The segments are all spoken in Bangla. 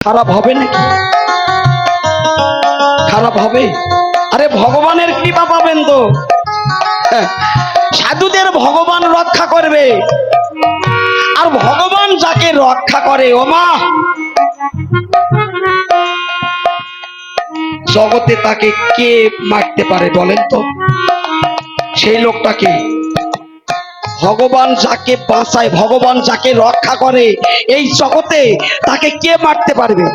খারাপ হবে নাকি? খারাপ হবে? আরে ভগবানের কৃপা পাবেন তো। হ্যাঁ, সাধুদের ভগবান রক্ষা করবে। আর ভগবান যাকে রক্ষা করে ও মা। জগতে তাকে কে মারতে পারে বলেন তো? সেই লোকটাকে ভগবান যাকে বাঁচায়, ভগবান যাকে রক্ষা করে, এই জগতে তাকে কে মারতে পারবে?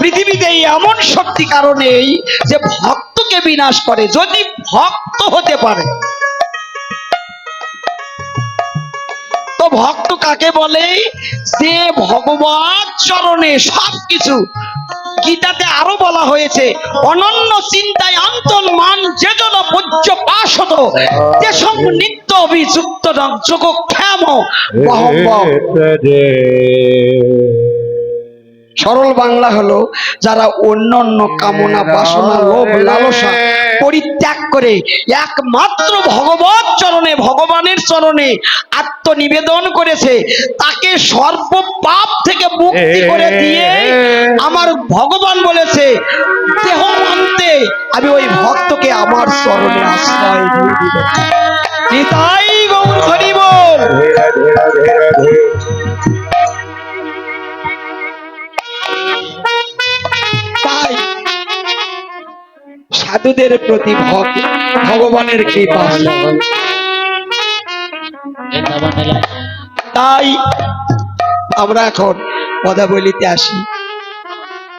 পৃথিবীতে এমন শক্তি কারণেই যে ভক্তকে বিনাশ করে, যদি ভক্ত হতে পারে। তো ভক্ত কাকে বলে? যে ভগবান চরণে সবকিছু গীতাতে আরও বলা হয়েছে, অনন্য চিন্তায় অন্তন মান যে জন পূজ্য পাশত, যে সব নিত্য অভিযুক্ত যোগ ক্ষেম সরল বাংলা হলো, যারা অন্য কামনা, বাসনা, লোভ, লালসা পরিত্যাগ করে, একমাত্র ভগবত চরণে, ভগবানের চরণে আত্মনিবেদন করেছে, তাকে সর্ব পাপ থেকে মুক্তি করে দিয়ে আমার ভগবান বলেছে, দেহ মানতে আমি ওই ভক্তকে আমার হরি তাই সাধুদের প্রতি ভক্ত, ভগবানের কৃপা তাই আমরা এখন পদাবলিতে আসি।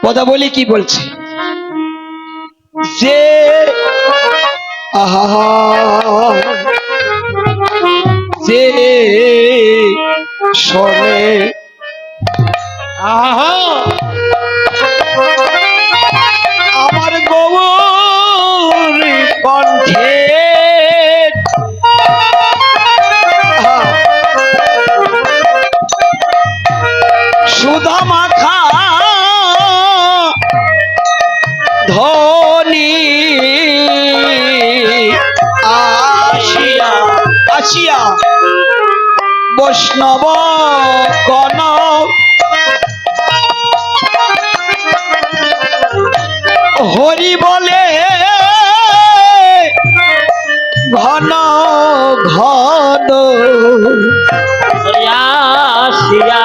পদাবলি কি বলছে? যে আহা যে শোনে আহা হরি বলে ঘন ঘন আসিয়া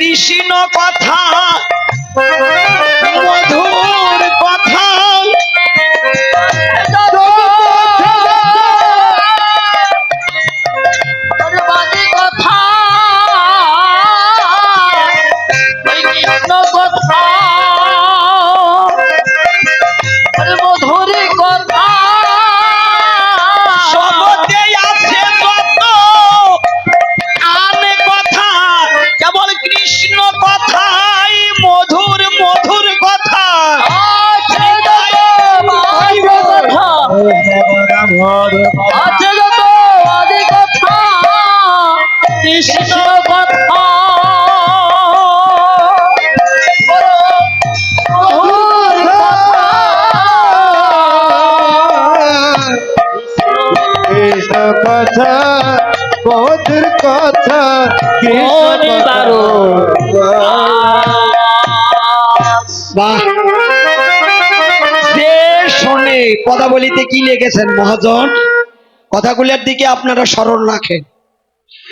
কৃষ্ণ কথা। মধুর আছে যত আদি কথা কৃষ্ণ কথা। কৃষ্ণ কথা মধুর কথা বাহ। কথা বলিতে কি লিখেছেন মহাজন? কথাগুলোর দিকে আপনারা স্মরণ রাখেন।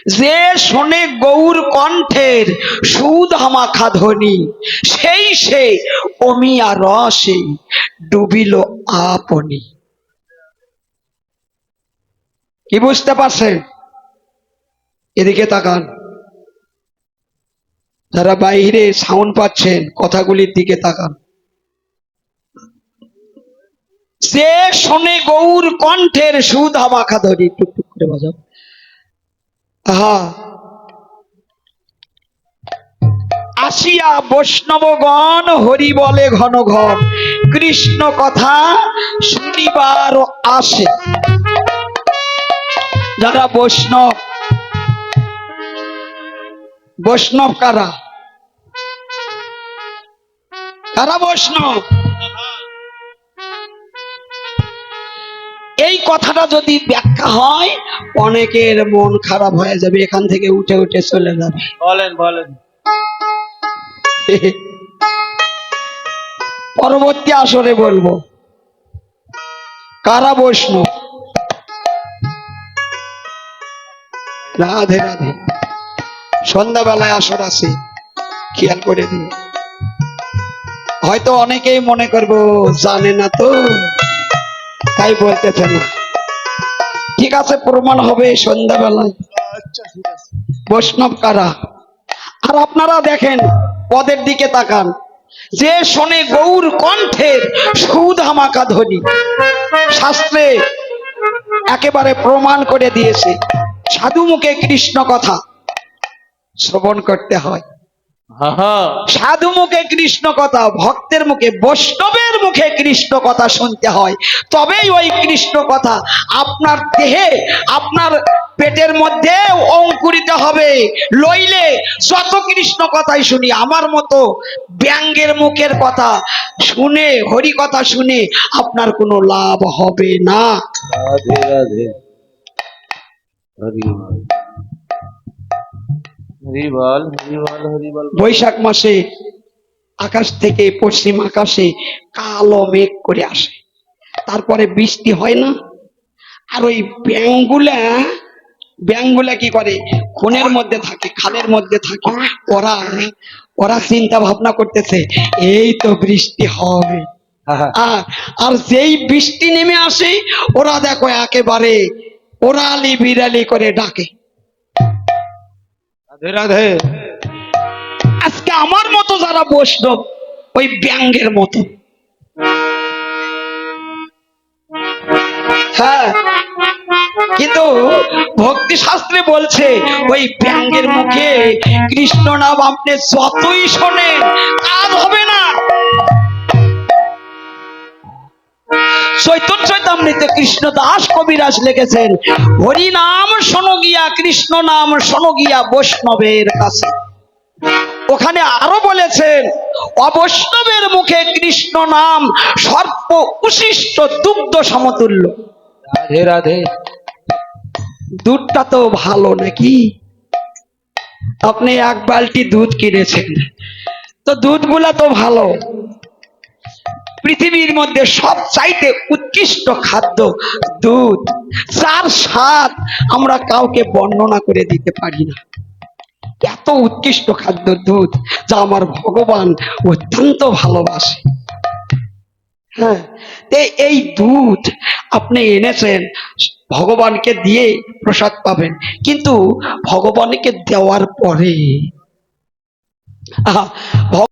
যে শোনে গৌর কণ্ঠের সুদ হামাখা ধ্বনি, সেই সে অমিয়া রসে ডুবিল আপনি। কি বুঝতে পারছেন? এদিকে তাকান। যারা বাইরে সাউন্ড পাচ্ছেন, কথাগুলির দিকে তাকান। সে শোনে গৌর কণ্ঠের সুদ হামাখা ধরি টুকটুক করে বাজাও। আহা। আসিয়া বৈষ্ণবগণ হরি বলে ঘন ঘন, কৃষ্ণ কথা শুনিবার আসে। যারা বৈষ্ণব বৈষ্ণব কারা? কারা বৈষ্ণব? এই কথাটা যদি ব্যাখ্যা হয় অনেকের মন খারাপ হয়ে যাবে এখান থেকে উঠে উঠে চলে যাবে। বলেন বলেন। পরবর্তী আসরে বলব। কারা বৈষ্ণব? রাধে রাধে। সন্ধ্যাবেলায় আসর আছে খেয়াল করে দিন হয়তো অনেকেই মনে করব জানে না তো। তাই বলতেছে না। ঠিক আছে প্রমাণ হবে সন্ধ্যাবেলায়। বৈষ্ণব কারা? আর আপনারা দেখেন পদের দিকে তাকান। যে শোনে গৌর কণ্ঠের সুদ হামাকা ধ্বনি শাস্ত্রে একেবারে প্রমাণ করে দিয়েছে। সাধু মুখে কৃষ্ণ কথা শ্রবণ করতে হয়। সাধু মুখে কৃষ্ণ কথা ভক্তের মুখে বৈষ্ণবের মুখে কৃষ্ণ কথা শুনতে হয়। তবেই ওই কৃষ্ণ কথা আপনার দেহে আপনার পেটের মধ্যে অঙ্কুরিত হবে। লইলে যত কৃষ্ণ কথাই শুনি আমার মতো ব্যঙ্গের মুখের কথা শুনে হরি কথা শুনে আপনার কোনো লাভ হবে না। রাধে রাধে। বৈশাখ মাসে আকাশ থেকে পশ্চিম আকাশে কালো মেঘ করে আসে। তারপরে বৃষ্টি হয় না। আর ওই ব্যাংগুলা ব্যাংগুলা কি করে? খুনের মধ্যে থাকে খালের মধ্যে থাকে। ওরা ওরা চিন্তা ভাবনা করতেছে এই তো বৃষ্টি হবে। আর আর যেই বৃষ্টি নেমে আসে ওরা দেখো একেবারে ওরালি বিড়ালি করে ডাকে। রাধে রাধে। আজকে আমার মতো যারা বৈষ্ণব ওই ব্যাঙ্গের মতো। হ্যাঁ কিন্তু ভক্তি শাস্ত্রে বলছে ওই ব্যাঙ্গের মুখে কৃষ্ণ নাম আপনি যতই শোনেন কাজ হবে না। চৈতন্য চৈতামৃত কৃষ্ণ দাস কবিরাজ লিখেছেন হরি নাম শোনো গিয়া কৃষ্ণ নাম শোনো গিয়া বৈষ্ণবের কাছে। ওখানে আরও বলেছেন অবৈষ্ণবের মুখে কৃষ্ণ নাম সর্প উশিষ্ট দুগ্ধ সমতুল্য। রাধে রাধে। দুধটা তো ভালো নাকি? আপনি এক বালতি দুধ কিনেছেন তো দুধগুলা তো ভালো। পৃথিবীর মধ্যে সব চাইতে উৎকৃষ্ট খাদ্য দুধ। যার স্বাদ আমরা কাউকে বর্ণনা করে দিতে পারি না। এত উৎকৃষ্ট খাদ্য দুধ যা আমার ভগবান অত্যন্ত ভালোবাসে। হ্যাঁ এই দুধ আপনি এনেছেন, ভগবানকে দিয়ে প্রসাদ পাবেন, কিন্তু ভগবানকে দেওয়ার পরে